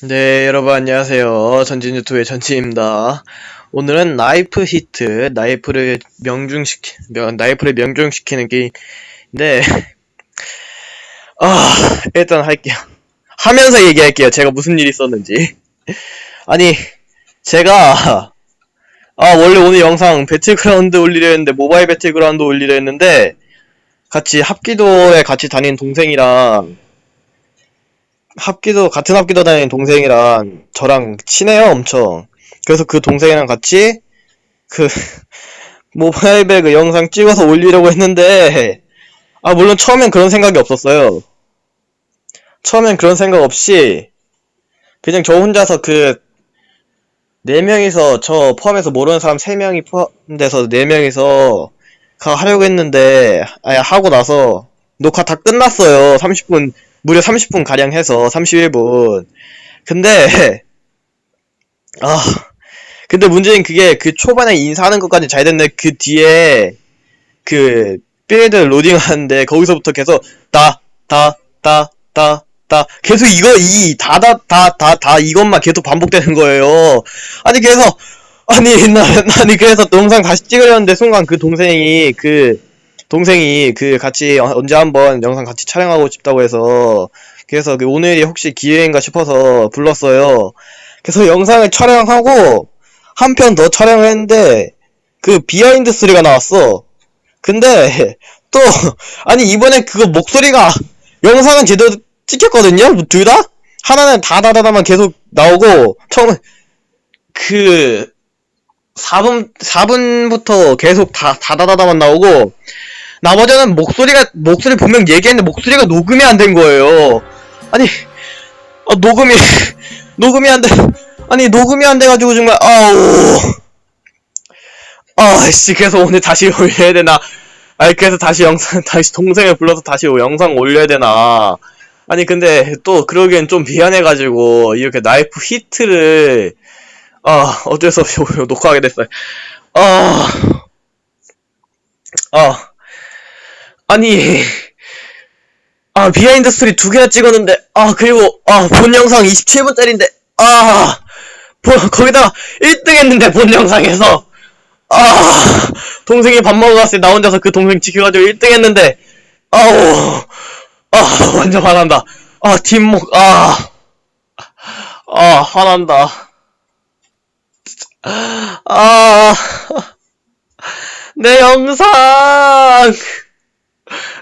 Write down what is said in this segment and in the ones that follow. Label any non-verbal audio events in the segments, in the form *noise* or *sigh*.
네, 여러분 안녕하세요. 전진 유튜브의 전진입니다. 오늘은 나이프 히트, 나이프를 명중시키, 명, 나이프를 명중시키는 게임인데, 아, 일단 할게요. 하면서 얘기할게요. 제가 무슨 일이 있었는지. 아니, 제가, 아, 원래 오늘 영상 배틀그라운드 올리려 했는데, 모바일 배틀그라운드 올리려 했는데, 같이 합기도에 같이 다니는 동생이랑, 합기도 같은 합기도 다니는 동생이랑 저랑 친해요 엄청. 그래서 그 동생이랑 같이 그 *laughs* 모바일 배그 영상 찍어서 올리려고 했는데 아 물론 처음엔 그런 생각이 없었어요. 처음엔 그런 생각 없이 그냥 저 혼자서 그네 명이서 저 포함해서 모르는 사람 세 명이 포함돼서 네 명이서 가 하려고 했는데 아니 하고 나서 녹화 다 끝났어요. 30분 무려 30분 가량 해서 31분. 근데 *laughs* 아 근데 문제는 그게 그 초반에 인사하는 것까지 잘 됐는데 그 뒤에 그 빌드 로딩하는데 거기서부터 계속 다 다 다 다 다 계속 이거 이 다 다 다 다 다 이것만 계속 반복되는 거예요. 아니 그래서 아니 *laughs* 나 아니 그래서 영상 다시 찍으려는데 순간 그 동생이 그 동생이 그 같이 어- 언제 한번 영상 같이 촬영하고 싶다고 해서 그래서 그 오늘이 혹시 기회인가 싶어서 불렀어요. 그래서 영상을 촬영하고 한 편 더 촬영했는데 그 비하인드 스토리가 나왔어. 근데 *laughs* 또 아니 이번에 그거 목소리가 영상은 제대로 찍혔거든요. 둘 다? 하나는 다다다다만 계속 나오고 처음에 그 4분 4분부터 계속 다 다다다다만 나오고 나머지는 목소리가 목소리 분명 얘기했는데 목소리가 녹음이 안 된 거예요. 아니 아, 녹음이 *laughs* 녹음이 안 돼. 아니 녹음이 안 돼가지고 정말 아우 아씨 그래서 오늘 다시 *laughs* 올려야 되나? 아니 그래서 다시 영상 *laughs* 다시 동생을 불러서 다시 영상 올려야 되나? 아니 근데 또 그러기엔 좀 미안해가지고 이렇게 나이프 히트를 아 어쩔 수 없이 녹화하게 됐어요. 아 아. 아니, 아, 비하인드 스토리 두 개나 찍었는데, 아, 그리고, 아, 본 영상 27분짜리인데, 아, 보- 거기다가 1등 했는데, 본 영상에서, 아, 동생이 밥 먹으러 갔을 때 나 혼자서 그 동생 지켜가지고 1등 했는데, 아우, 아, 완전 화난다. 아, 뒷목, 아, 아, 화난다. 아, 내 영상!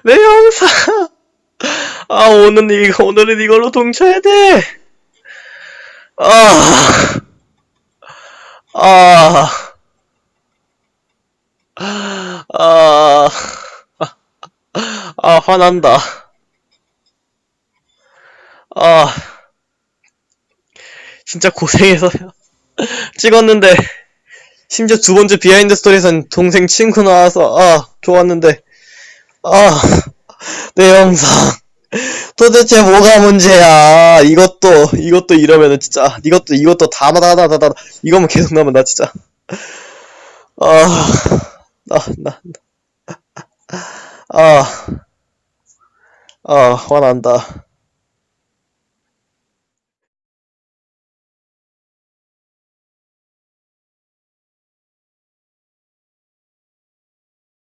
내 영상. 아, 오늘 이거, 오늘은 이걸로 동쳐야 돼. 아, 아, 아, 아, 화난다. 아, 진짜 고생해서 *laughs* 찍었는데, 심지어 두 번째 비하인드 스토리에선 동생 친구 나와서, 아, 좋았는데, 아, 내 영상. 도대체 뭐가 문제야? 이것도, 이것도 이러면은 진짜, 이것도, 이것도 다다다다다, 이것만 계속 나면 나 진짜. 아, 나, 나, 나. 아, 아, 화난다.